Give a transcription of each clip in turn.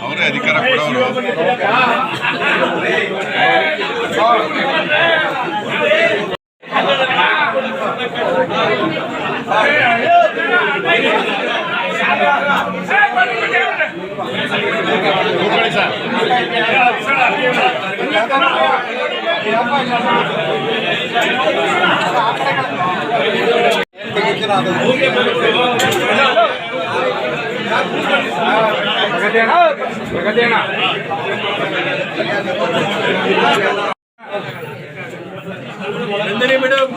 ಅವರೇ ಅಧಿಕಾರ ಕೊಡೋರು ಕೂತ್ಕೊಳ್ಳಿ ಮೇಡಂ.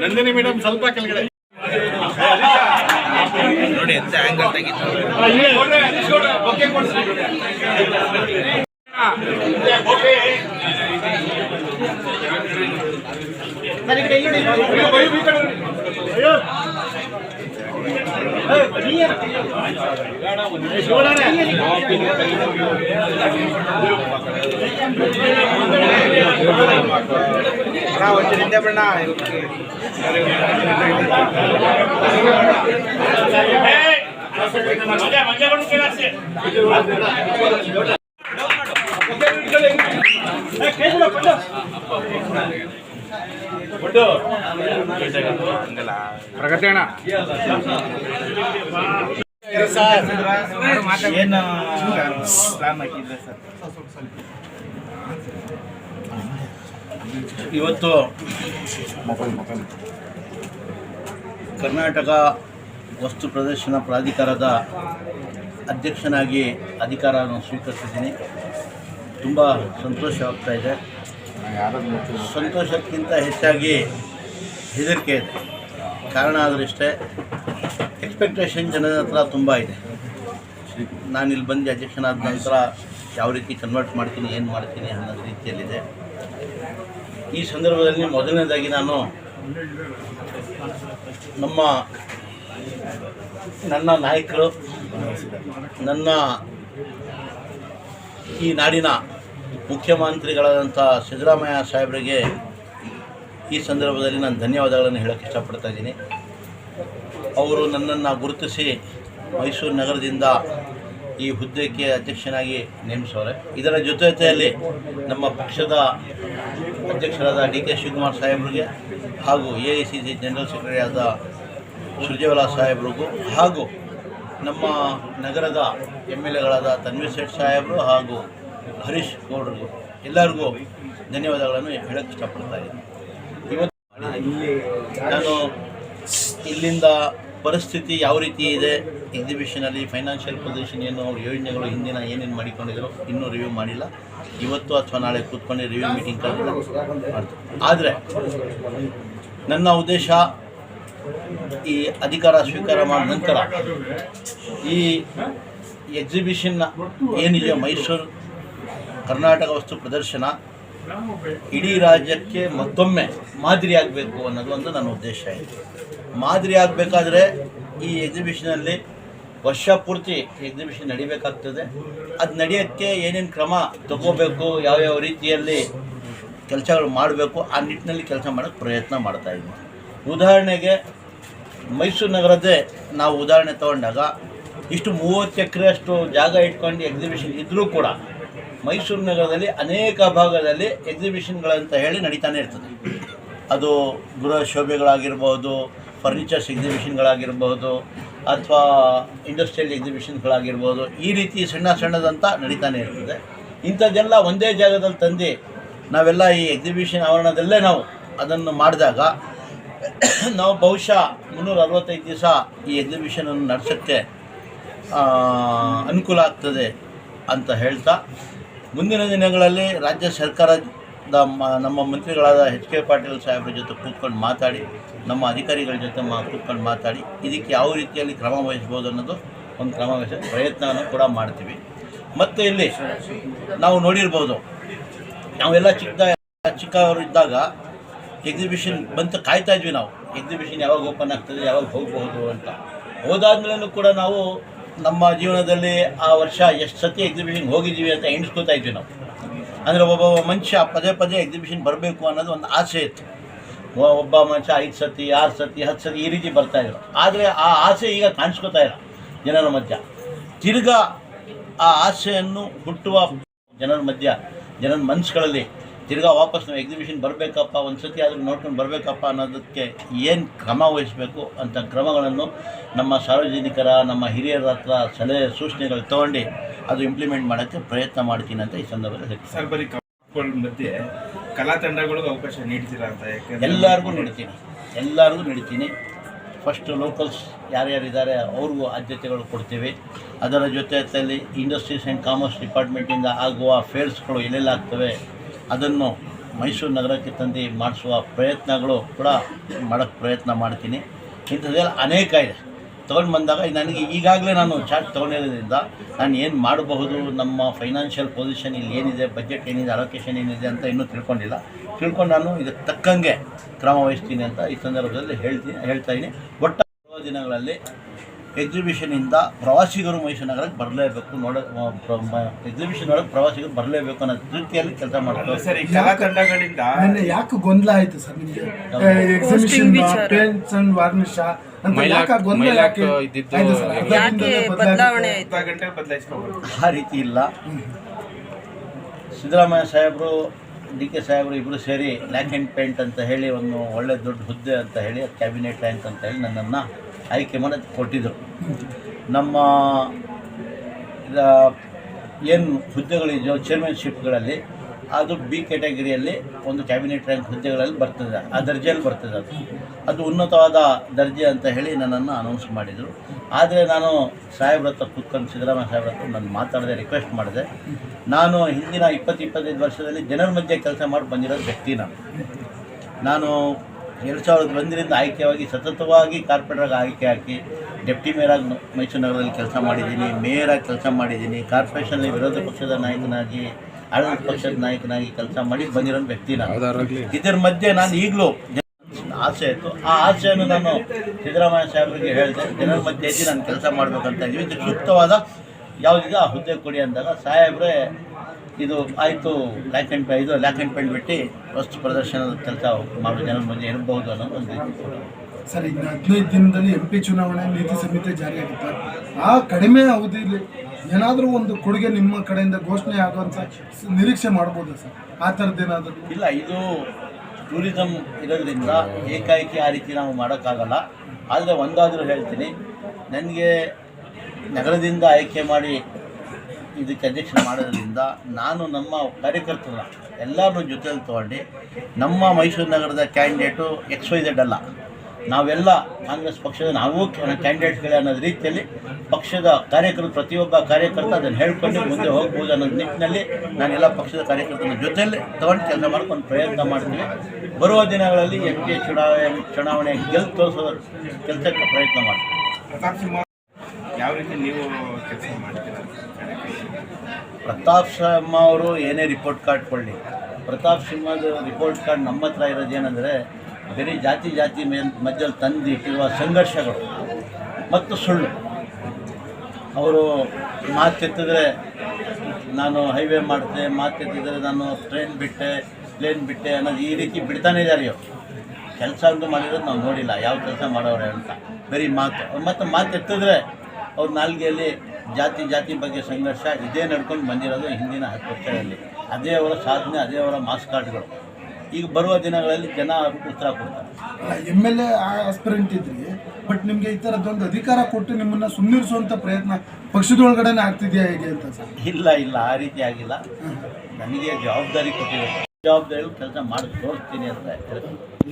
ನಂದಿನಿ ಮೇಡಮ್ ಸ್ವಲ್ಪ ಕೆಳಗಡೆ. ನೋಡಿ ಎಂತ ಆಂಗಲ್ அண்ணா கொஞ்சம் நின்ற பண்ணா மஞ்சள் மஞ்சள் ಇವತ್ತು ಕರ್ನಾಟಕ ವಸ್ತು ಪ್ರದರ್ಶನ ಪ್ರಾಧಿಕಾರದ ಅಧ್ಯಕ್ಷನಾಗಿ ಅಧಿಕಾರವನ್ನು ಸ್ವೀಕರಿಸಿದ್ದೀನಿ. ತುಂಬ ಸಂತೋಷವಾಗ್ತಾ ಇದೆ. ಸಂತೋಷಕ್ಕಿಂತ ಹೆಚ್ಚಾಗಿ ಹೆದರಿಕೆ ಇದೆ. ಕಾರಣ ಆದರಿಷ್ಟೇ ಎಕ್ಸ್ಪೆಕ್ಟೇಷನ್ ಜನರ ಹತ್ರ ತುಂಬ ಇದೆ. ಇಲ್ಲಿ ಬಂದು ಅಧ್ಯಕ್ಷನಾದ ನಂತರ ಯಾವ ರೀತಿ ಕನ್ವರ್ಟ್ ಮಾಡ್ತೀನಿ, ಏನು ಮಾಡ್ತೀನಿ ಅನ್ನೋದು ರೀತಿಯಲ್ಲಿದೆ. ಈ ಸಂದರ್ಭದಲ್ಲಿ ಮೊದಲನೇದಾಗಿ ನಾನು ನಮ್ಮ ನನ್ನ ನಾಯಕರು, ನನ್ನ ಈ ನಾಡಿನ ಮುಖ್ಯಮಂತ್ರಿಗಳಾದಂಥ ಸಿದ್ದರಾಮಯ್ಯ ಸಾಹೇಬರಿಗೆ ಈ ಸಂದರ್ಭದಲ್ಲಿ ನಾನು ಧನ್ಯವಾದಗಳನ್ನು ಹೇಳೋಕ್ಕೆ ಇಷ್ಟಪಡ್ತಾ ಇದ್ದೀನಿ. ಅವರು ನನ್ನನ್ನು ಗುರುತಿಸಿ ಮೈಸೂರು ನಗರದಿಂದ ಈ ಹುದ್ದೆಗೆ ಅಧ್ಯಕ್ಷನಾಗಿ ನೇಮಿಸೋರೆ. ಇದರ ಜೊತೆ ಜೊತೆಯಲ್ಲಿ ನಮ್ಮ ಪಕ್ಷದ ಅಧ್ಯಕ್ಷರಾದ ಡಿ ಕೆ ಶಿವಕುಮಾರ್ ಸಾಹೇಬ್ರಿಗೆ ಹಾಗೂ A I C C general secretary ಆದ ಸುರ್ಜೇವಾಲಾ ಸಾಹೇಬ್ರಿಗೂ ಹಾಗೂ ನಮ್ಮ ನಗರದ ಎಂ ಎಲ್ ಎಗಳಾದ ತನ್ವೀರ್ ಶೇಟ್ ಸಾಹೇಬರು ಹಾಗೂ ಹರೀಶ್ ಗೌಡರು ಎಲ್ಲರಿಗೂ ಧನ್ಯವಾದಗಳನ್ನು ಹೇಳಕ್ಕೆ ಇಷ್ಟಪಡ್ತಾ ಇದ್ದೀನಿ. ಇವತ್ತು ನಾನು ಇಲ್ಲಿಂದ ಪರಿಸ್ಥಿತಿ ಯಾವ ರೀತಿ ಇದೆ ಎಕ್ಸಿಬಿಷನಲ್ಲಿ ಫೈನಾನ್ಷಿಯಲ್ ಪೊಸಿಷನ್ ಏನು ಅವ್ರ ಯೋಜನೆಗಳು ಹಿಂದಿನ ಏನೇನು ಮಾಡಿಕೊಂಡಿದ್ರು ಇನ್ನೂ ರಿವ್ಯೂ ಮಾಡಿಲ್ಲ. ಇವತ್ತು ಅಥವಾ ನಾಳೆ ಕೂತ್ಕೊಂಡು ರಿವ್ಯೂ ಮೀಟಿಂಗ್ ಕರೆದು ಆದರೆ ನನ್ನ ಉದ್ದೇಶ ಈ ಅಧಿಕಾರ ಸ್ವೀಕಾರ ಮಾಡಿದ ನಂತರ ಈ ಎಕ್ಸಿಬಿಷನ್ನ ಏನಿದೆ ಮೈಸೂರು ಕರ್ನಾಟಕ ವಸ್ತು ಪ್ರದರ್ಶನ ಇಡೀ ರಾಜ್ಯಕ್ಕೆ ಮತ್ತೊಮ್ಮೆ ಮಾದರಿ ಆಗಬೇಕು ಅನ್ನೋದು ಒಂದು ನನ್ನ ಉದ್ದೇಶ ಇದೆ ಮಾದರಿ ಆಗಬೇಕಾದ್ರೆ ಈ ಎಕ್ಸಿಬಿಷನಲ್ಲಿ ವರ್ಷ ಪೂರ್ತಿ ಎಕ್ಸಿಬಿಷನ್ ನಡಿಬೇಕಾಗ್ತದೆ. ಅದು ನಡೆಯೋಕ್ಕೆ ಏನೇನು ಕ್ರಮ ತಗೋಬೇಕು, ಯಾವ್ಯಾವ ರೀತಿಯಲ್ಲಿ ಕೆಲಸಗಳು ಮಾಡಬೇಕು ಆ ನಿಟ್ಟಿನಲ್ಲಿ ಕೆಲಸ ಮಾಡೋಕ್ಕೆ ಪ್ರಯತ್ನ ಮಾಡ್ತಾ ಇದ್ದೀನಿ. ಉದಾಹರಣೆಗೆ ಮೈಸೂರು ನಗರದ್ದೇ ನಾವು ಉದಾಹರಣೆ ತಗೊಂಡಾಗ ಇಷ್ಟು ಮೂವತ್ತು ಎಕರೆಯಷ್ಟು ಜಾಗ ಇಟ್ಕೊಂಡು ಎಕ್ಸಿಬಿಷನ್ ಇದ್ದರೂ ಕೂಡ ಮೈಸೂರು ನಗರದಲ್ಲಿ ಅನೇಕ ಭಾಗದಲ್ಲಿ ಎಕ್ಸಿಬಿಷನ್ಗಳಂತ ಹೇಳಿ ನಡೀತಾನೆ ಇರ್ತದೆ. ಅದು ಗೃಹ ಶೋಭೆಗಳಾಗಿರ್ಬೋದು ಫರ್ನಿಚರ್ಸ್ ಎಕ್ಸಿಬಿಷನ್ಗಳಾಗಿರ್ಬೋದು ಅಥವಾ ಇಂಡಸ್ಟ್ರಿಯಲ್ ಎಕ್ಸಿಬಿಷನ್ಗಳಾಗಿರ್ಬೋದು ಈ ರೀತಿ ಸಣ್ಣ ಸಣ್ಣದಂತ ನಡೀತಾನೆ ಇರ್ತದೆ. ಇಂಥದ್ದೆಲ್ಲ ಒಂದೇ ಜಾಗದಲ್ಲಿ ತಂದು ನಾವೆಲ್ಲ ಈ ಎಕ್ಸಿಬಿಷನ್ ಆವರಣದಲ್ಲೇ ನಾವು ಅದನ್ನು ಮಾಡಿದಾಗ ನಾವು ಬಹುಶಃ ಮುನ್ನೂರ ಅರವತ್ತೈದು ದಿವಸ ಈ ಎಕ್ಸಿಬಿಷನನ್ನು ನಡೆಸೋಕ್ಕೆ ಅನುಕೂಲ ಆಗ್ತದೆ ಅಂತ ಹೇಳ್ತಾ, ಮುಂದಿನ ದಿನಗಳಲ್ಲಿ ರಾಜ್ಯ ಸರ್ಕಾರದ ನಮ್ಮ ಮಂತ್ರಿಗಳಾದ ಎಚ್ ಕೆ ಪಾಟೀಲ್ ಸಾಹೇಬ್ರ ಜೊತೆ ಕೂತ್ಕೊಂಡು ಮಾತಾಡಿ, ನಮ್ಮ ಅಧಿಕಾರಿಗಳ ಜೊತೆ ಮಾ, ಕೂತ್ಕೊಂಡು ಮಾತಾಡಿ, ಇದಕ್ಕೆ ಯಾವ ರೀತಿಯಲ್ಲಿ ಕ್ರಮ ವಹಿಸ್ಬೋದು ಅನ್ನೋದು ಒಂದು ಕ್ರಮ ವಹಿಸ ಪ್ರಯತ್ನವನ್ನು ಕೂಡ ಮಾಡ್ತೀವಿ. ಮತ್ತು ಇಲ್ಲಿ ನಾವು ನೋಡಿರ್ಬೋದು, ನಾವೆಲ್ಲ ಚಿಕ್ಕ ಚಿಕ್ಕವರು ಇದ್ದಾಗ ಎಕ್ಸಿಬಿಷನ್ ಬಂತು ಕಾಯ್ತಾ ಇದ್ವಿ ನಾವು. ಎಕ್ಸಿಬಿಷನ್ ಯಾವಾಗ ಓಪನ್ ಆಗ್ತದೆ, ಯಾವಾಗ ಹೋಗಬಹುದು ಅಂತ. ಹೋದಾದ್ಮೇಲೂ ಕೂಡ ನಾವು ನಮ್ಮ ಜೀವನದಲ್ಲಿ ಆ ವರ್ಷ ಎಷ್ಟು ಸತಿ ಎಕ್ಸಿಬಿಷನ್ಗೆ ಹೋಗಿದ್ದೀವಿ ಅಂತ ಎಣಿಸ್ಕೊತಾ ಇದ್ವಿ ನಾವು. ಅಂದರೆ ಒಬ್ಬ ಮನುಷ್ಯ ಪದೇ ಪದೇ ಎಕ್ಸಿಬಿಷನ್ ಬರಬೇಕು ಅನ್ನೋದು ಒಂದು ಆಸೆ ಇತ್ತು. ಒಬ್ಬ ಮನುಷ್ಯ ಐದು ಸತಿ, ಆರು ಸತಿ, ಹತ್ತು ಸತಿ ಈ ರೀತಿ ಬರ್ತಾ ಇದ್ರು. ಆದರೆ ಆ ಆಸೆ ಈಗ ಕಾಣಿಸ್ಕೊತಾ ಇಲ್ಲ ಜನರ ಮಧ್ಯ. ತಿರ್ಗಾ ಆ ಆಸೆಯನ್ನು ಹುಟ್ಟುವ ಜನರ ಮಧ್ಯ, ಜನರ ಮನಸ್ಸುಗಳಲ್ಲಿ ತಿರ್ಗಾ ವಾಪಸ್ ನಾವು ಎಕ್ಸಿಬಿಷನ್ ಬರಬೇಕಪ್ಪ ಒಂದು ಸತಿ ಆದರೂ ನೋಡ್ಕೊಂಡು ಬರಬೇಕಪ್ಪ ಅನ್ನೋದಕ್ಕೆ ಏನು ಕ್ರಮ ವಹಿಸಬೇಕು ಅಂತ ಕ್ರಮಗಳನ್ನು ನಮ್ಮ ಸಾರ್ವಜನಿಕರ ನಮ್ಮ ಹಿರಿಯರ ಹತ್ರ ಸಲಹೆ ಸೂಚನೆಗಳು ತೊಗೊಂಡು ಅದು ಇಂಪ್ಲಿಮೆಂಟ್ ಮಾಡೋಕ್ಕೆ ಪ್ರಯತ್ನ ಮಾಡ್ತೀನಿ ಅಂತ ಈ ಸಂದರ್ಭದಲ್ಲಿ. ಸರ್ ಬರೀ ಮಧ್ಯೆ ಕಲಾ ತಂಡಗಳಿಗೂ ಅವಕಾಶ ನೀಡ್ತೀರಾ ಅಂತ? ಯಾಕೆ ಎಲ್ಲರಿಗೂ ನೀಡ್ತೀನಿ. ಎಲ್ಲರಿಗೂ ನೀಡ್ತೀನಿ. ಫಸ್ಟ್ ಲೋಕಲ್ಸ್ ಯಾರ್ಯಾರಿದ್ದಾರೆ ಅವ್ರಿಗೂ ಆದ್ಯತೆಗಳು ಕೊಡ್ತೀವಿ. ಅದರ ಜೊತೆಯಲ್ಲಿ ಇಂಡಸ್ಟ್ರೀಸ್ ಆ್ಯಂಡ್ ಕಾಮರ್ಸ್ ಡಿಪಾರ್ಟ್ಮೆಂಟಿಂದ ಆಗುವ ಫೇರ್ಸ್ಗಳು ಎಲ್ಲೆಲ್ಲ ಆಗ್ತವೆ? ಅದನ್ನು ಮೈಸೂರು ನಗರಕ್ಕೆ ತಂದು ಮಾಡಿಸುವ ಪ್ರಯತ್ನಗಳು ಕೂಡ ಮಾಡೋಕ್ಕೆ ಪ್ರಯತ್ನ ಮಾಡ್ತೀನಿ. ಇಂಥದ್ದೆಲ್ಲ ಅನೇಕ ಇದೆ. ತೊಗೊಂಡು ಬಂದಾಗ ನನಗೆ ಈಗಾಗಲೇ ನಾನು ಚಾರ್ಟ್ ತೊಗೊಂಡಿರೋದ್ರಿಂದ ನಾನು ಏನು ಮಾಡಬಹುದು, ನಮ್ಮ ಫೈನಾನ್ಷಿಯಲ್ ಪೊಸಿಷನ್ ಇಲ್ಲಿ ಏನಿದೆ, ಬಜೆಟ್ ಏನಿದೆ ಅಲೋಕೇಶನ್ ಏನಿದೆ ಅಂತ ಇನ್ನೂ ತಿಳ್ಕೊಂಡಿಲ್ಲ. ತಿಳ್ಕೊಂಡು ನಾನು ಇದಕ್ಕೆ ತಕ್ಕಂಗೆ ಕ್ರಮ ವಹಿಸ್ತೀನಿ ಅಂತ ಈ ಸಂದರ್ಭದಲ್ಲಿ ಹೇಳ್ತೀನಿ ಹೇಳ್ತಾ ಇದ್ದೀನಿ ಒಟ್ಟ ದಿನಗಳಲ್ಲಿ ಎಕ್ಸಿಬಿಷನಿಂದ ಪ್ರವಾಸಿಗರು ಮೈಸೂರು ನಗರಕ್ಕೆ ಬರಲೇಬೇಕು ನೋಡ ಎಕ್ಸಿಬಿಷನ್ ಒಳಗೆ ಪ್ರವಾಸಿಗರು ಬರಲೇಬೇಕು ಅನ್ನೋ ರೀತಿಯಲ್ಲಿ ಕೆಲಸ ಮಾಡ್ತಾರೆ ಸರ್ ಈ ಯಾಕೆ ಗೊಂದಲ ಆಯ್ತು ಸರ್ ನಿಮ್ಗೆ? ಎಕ್ಸಿಬಿಷನ್ ಪೇಂಟ್ಸ್ ಅಂಡ್ ವಾರ್ನಿಷ್ ಅಂತ ಯಾಕೆ ಆ ಗೊಂದಲ ಯಾಕೆ? ಆಯ್ತು ಸರ್ ಅರ್ಧದಿಂದಲೇ ಬದಲಾವಣೆ ಅರ್ಧ ಗಂಟೆ ಬದಲಾಯಿಸ್ಕೋಬೋದು. ಆ ರೀತಿ ಇಲ್ಲ. ಸಿದ್ದರಾಮಯ್ಯ ಸಾಹೇಬರು ಡಿ ಕೆ ಸಾಹೇಬರು ಇಬ್ಬರು ಸೇರಿ ಲ್ಯಾಕ್ ಆ್ಯಂಡ್ ಪೇಂಟ್ ಅಂತ ಹೇಳಿ ಒಂದು ಒಳ್ಳೆ ದೊಡ್ಡ ಹುದ್ದೆ ಅಂತ ಹೇಳಿ ಕ್ಯಾಬಿನೆಟ್ ರ್ಯಾಂಕ್ ಅಂತ ಹೇಳಿ ನನ್ನನ್ನು ಆಯ್ಕೆ ಮಾಡಿ ಕೊಟ್ಟಿದ್ದರು ನಮ್ಮ ಏನು ಹುದ್ದೆಗಳಿದೆಯೋ ಚೇರ್ಮನ್ಶಿಪ್ಗಳಲ್ಲಿ ಅದು ಬಿ ಕ್ಯಾಟಗರಿಯಲ್ಲಿ ಒಂದು ಕ್ಯಾಬಿನೆಟ್ ರ್ಯಾಂಕ್ ಹುದ್ದೆಗಳಲ್ಲಿ ಬರ್ತದೆ, ಆ ದರ್ಜೆಯಲ್ಲಿ ಬರ್ತದೆ ಅದು. ಅದು ಉನ್ನತವಾದ ದರ್ಜೆ ಅಂತ ಹೇಳಿ ನನ್ನನ್ನು ಅನೌನ್ಸ್ ಮಾಡಿದರು. ಆದರೆ ನಾನು ಸಾಹೇಬ್ರ ಹತ್ರ ಕೂತ್ಕೊಂಡು, ಸಿದ್ದರಾಮಯ್ಯ ಸಾಹೇಬ್ರ ಹತ್ರ ನಾನು ಮಾತಾಡದೆ ರಿಕ್ವೆಸ್ಟ್ ಮಾಡಿದೆ. ನಾನು ಹಿಂದಿನ ಇಪ್ಪತ್ತು, ಇಪ್ಪತ್ತೈದು ವರ್ಷದಲ್ಲಿ ಜನರ ಮಧ್ಯೆ ಕೆಲಸ ಮಾಡಿ ಬಂದಿರೋ ವ್ಯಕ್ತಿ ನಾನು. ನಾನು ಎರಡು ಸಾವಿರದ ಒಂದರಿಂದ ಆಯ್ಕೆಯಾಗಿ ಸತತವಾಗಿ ಕಾರ್ಪೊರೇಟರ್ಗೆ ಆಯ್ಕೆ ಹಾಕಿ ಡೆಪ್ಟಿ ಮೇಯರಾಗಿ ಮೈಸೂರು ನಗರದಲ್ಲಿ ಕೆಲಸ ಮಾಡಿದ್ದೀನಿ ಮೇಯರಾಗಿ ಕೆಲಸ ಮಾಡಿದ್ದೀನಿ ಕಾರ್ಪೊರೇಷನಲ್ಲಿ ವಿರೋಧ ಪಕ್ಷದ ನಾಯಕನಾಗಿ ಆಡಳಿತ ಪಕ್ಷದ ನಾಯಕನಾಗಿ ಕೆಲಸ ಮಾಡಿ ಬಂದಿರೋ ವ್ಯಕ್ತಿ ನಾನು. ಇದರ ಮಧ್ಯೆ ನಾನು ಈಗಲೂ ಆಸೆ ಇತ್ತು. ಆ ಆಸೆಯನ್ನು ನಾನು ಸಿದ್ದರಾಮಯ್ಯ ಸಾಹೇಬರಿಗೆ ಹೇಳಿದೆ ಜನರ ಮಧ್ಯೆ ನಾನು ಕೆಲಸ ಮಾಡಬೇಕಂತ ಇದಕ್ಕೆ ಸೂಕ್ತವಾದ ಯಾವುದಿದೆ ಆ ಹುದ್ದೆ ಕೊಡಿ ಅಂದಾಗ ಸಾಹೇಬ್ರೆ ಇದು ಆಯಿತು ಲ್ಯಾಕ್ ಆ್ಯಂಡ್ ಇದು ಲ್ಯಾಕ್ ಆ್ಯಂಡ್ ಪೈಂಟ್ ಬಿಟ್ಟು ವಸ್ತು ಪ್ರದರ್ಶನದ ಕೆಲಸ ಮಾಡೋ ಜನರ ಮುಂದೆ ಇರಬಹುದು ಅನ್ನೋ ಒಂದು ಸರ್ ಈಗ ಹದಿನೈದು ದಿನದಲ್ಲಿ ಎಂ ಪಿ ಚುನಾವಣೆ ನೀತಿ ಸಂಹಿತೆ ಜಾರಿಯಾಗುತ್ತೆ? ಆ ಕಡಿಮೆ ಅವಧಿಯಲ್ಲಿ ಏನಾದರೂ ಒಂದು ಕೊಡುಗೆ ನಿಮ್ಮ ಕಡೆಯಿಂದ ಘೋಷಣೆ ಆಗುವಂಥ ನಿರೀಕ್ಷೆ ಮಾಡ್ಬೋದು ಸರ್? ಆ ಥರದ್ದೇನಾದರೂ ಇಲ್ಲ ಇದು ಟೂರಿಸಮ್ ಇರೋದ್ರಿಂದ ಏಕಾಏಕಿ ಆ ರೀತಿ ನಾವು ಮಾಡೋಕ್ಕಾಗಲ್ಲ. ಆದರೆ ಒಂದಾದರೂ ಹೇಳ್ತೀನಿ ನನಗೆ ನಗರದಿಂದ ಆಯ್ಕೆ ಮಾಡಿ ಇದಕ್ಕೆ ಅಧ್ಯಕ್ಷ ಮಾಡೋದ್ರಿಂದ ನಾನು ನಮ್ಮ ಕಾರ್ಯಕರ್ತರ ಎಲ್ಲರನ್ನೂ ಜೊತೆಯಲ್ಲಿ ತೊಗೊಂಡು ನಮ್ಮ ಮೈಸೂರು ನಗರದ ಕ್ಯಾಂಡಿಡೇಟು ಎಕ್ಸ್ ವೈ ಝೆಡ್ ಅಲ್ಲ, ನಾವೆಲ್ಲ ಕಾಂಗ್ರೆಸ್ ಪಕ್ಷದ ನಾವು ಕ್ಯಾಂಡಿಡೇಟ್ಗಳೇ ಅನ್ನೋದು ರೀತಿಯಲ್ಲಿ ಪಕ್ಷದ ಕಾರ್ಯಕರ್ತರು, ಪ್ರತಿಯೊಬ್ಬ ಕಾರ್ಯಕರ್ತ ಅದನ್ನು ಹೇಳ್ಕೊಂಡು ಮುಂದೆ ಹೋಗ್ಬೋದು ಅನ್ನೋ ನಿಟ್ಟಿನಲ್ಲಿ ನಾನೆಲ್ಲ ಪಕ್ಷದ ಕಾರ್ಯಕರ್ತರ ಜೊತೆಯಲ್ಲಿ ತಗೊಂಡು ಕೆಲಸ ಮಾಡ್ಕೊಂಡು ಪ್ರಯತ್ನ ಮಾಡ್ತೀನಿ ಬರುವ ದಿನಗಳಲ್ಲಿ ಎಂ ಪಿ ಚುನಾವಣೆ ಚುನಾವಣೆ ಗೆಲ್ಲು ತೋರಿಸೋದ್ರ ಕೆಲಸಕ್ಕೆ ಪ್ರಯತ್ನ ಮಾಡ್ತೀನಿ ಯಾವ ರೀತಿ ನೀವು ಕೆಲಸ ಮಾಡ್ತೀರಾ? ಪ್ರತಾಪ್ ಸಿಂಹ ಅವರು ಏನೇ ರಿಪೋರ್ಟ್ ಕಾರ್ಡ್ ಕೊಡಲಿ. ಪ್ರತಾಪ್ ಸಿಂಹದ ರಿಪೋರ್ಟ್ ಕಾರ್ಡ್ ನಮ್ಮ ಹತ್ರ ಇರೋದು ಏನಂದರೆ, ಬರೀ ಜಾತಿ ಜಾತಿ ಮೇಲ್ ಮಧ್ಯದಲ್ಲಿ ತಂದಿಟ್ಟಿರುವ ಸಂಘರ್ಷಗಳು ಮತ್ತು ಸುಳ್ಳು. ಅವರು ಮಾತೆತ್ತಿದ್ರೆ ನಾನು ಹೈವೇ ಮಾಡಿದೆ ಮಾತೆತ್ತಿದ್ರೆ ನಾನು ಟ್ರೈನ್ ಬಿಟ್ಟೆ ಪ್ಲೇನ್ ಬಿಟ್ಟೆ ಅನ್ನೋದು ಈ ರೀತಿ ಬಿಡ್ತಾನೆ ಇದ್ದಾರೆ ಅವರು ಕೆಲಸ ಅಂತೂ ಮಾಡಿರೋದು ನಾವು ನೋಡಿಲ್ಲ, ಯಾವ ಕೆಲಸ ಮಾಡೋರೆ ಅಂತ. ಬರೀ ಮಾತು. ಮತ್ತು ಮಾತು ಎತ್ತಿದ್ರೆ ಅವ್ರ ನಾಲ್ಗೆಯಲ್ಲಿ ಜಾತಿ ಜಾತಿ ಬಗ್ಗೆ ಸಂಘರ್ಷ ಇದೇ ನಡ್ಕೊಂಡು ಬಂದಿರೋದು ಹಿಂದಿನ ಹತ್ತು ವರ್ಷಗಳಲ್ಲಿ ಅದೇ ಅವರ ಸಾಧನೆ ಅದೇ ಅವರ ಮಾಸ್ ಕಾರ್ಡ್ಗಳು. ಈಗ ಬರುವ ದಿನಗಳಲ್ಲಿ ಜನ ಉತ್ತರ ಕೊಡ್ತಾರೆ. ಎಂ ಎಲ್ ಎ ಆಸ್ಪಿರೆಂಟ್ ಇದ್ರಿ ಬಟ್ ನಿಮಗೆ ಈ ಥರದ್ದೊಂದು ಅಧಿಕಾರ ಕೊಟ್ಟು ನಿಮ್ಮನ್ನು ಸುಮ್ಮನಿರಿಸುವಂಥ ಪ್ರಯತ್ನ ಪಕ್ಷದೊಳಗಡೆನೇ ಆಗ್ತಿದೆಯಾ ಹೇಗೆ ಅಂತ ಸರ್? ಇಲ್ಲ ಇಲ್ಲ ಆ ರೀತಿ ಆಗಿಲ್ಲ. ನನಗೆ ಜವಾಬ್ದಾರಿ ಕೊಟ್ಟಿದೆ ಜವಾಬ್ದಾರಿ ಕೆಲಸ ಮಾಡಿ ತೋರಿಸ್ತೀನಿ ಅಂತ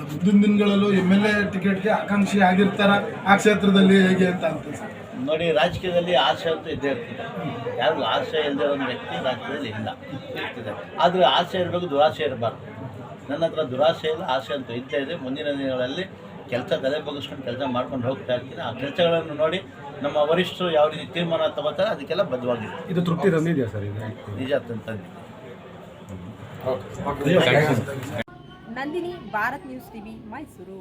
ಮುಂದಿನ ದಿನಗಳಲ್ಲೂ ಎಂ ಎಲ್ ಎ ಟಿಕೆಟ್ಗೆ ಆಕಾಂಕ್ಷಿ ಆಗಿರ್ತಾರ ಆ ಕ್ಷೇತ್ರದಲ್ಲಿ ಹೇಗೆ ಅಂತ ಅಂತ ಸರ್? ನೋಡಿ ರಾಜಕೀಯದಲ್ಲಿ ಆಶೆ ಅಂತೂ ಇದ್ದೇ ಇರ್ತದೆ. ಯಾರಿಗೂ ಆಶೆ ಇಲ್ಲದೆ ಒಂದು ವ್ಯಕ್ತಿ ರಾಜ್ಯದಲ್ಲಿ ಇಲ್ಲ ಇರ್ತದೆ. ಆದರೆ ಆಸೆ ಇರಬೇಕು ದುರಾಸೆ ಇರಬಾರ್ದು. ನನ್ನ ಹತ್ರ ದುರಾಸೆ ಇಲ್ಲ ಆಸೆ ಅಂತೂ ಇದ್ದೇ ಇದೆ. ಮುಂದಿನ ದಿನಗಳಲ್ಲಿ ಕೆಲಸ ತಲೆ ಬಗ್ಗಿಸ್ಕೊಂಡು ಕೆಲಸ ಮಾಡ್ಕೊಂಡು ಹೋಗ್ತಾ ಇರ್ತೀನಿ. ಆ ಕೆಲಸಗಳನ್ನು ನೋಡಿ ನಮ್ಮ ವರಿಷ್ಠರು ಯಾವ ರೀತಿ ತೀರ್ಮಾನ ತಗೋತಾರೆ ಅದಕ್ಕೆಲ್ಲ ಬದ್ಧವಾಗಿದೆ ಇದು ತೃಪ್ತಿ ತಂದಿದೆಯಾ ಸರ್ ಇದು? ನಿಜ ತಂದಿದೆ ನಂದಿನಿ ಭಾರತ್ ನ್ಯೂಸ್ ಟಿವಿ ಮೈಸೂರು.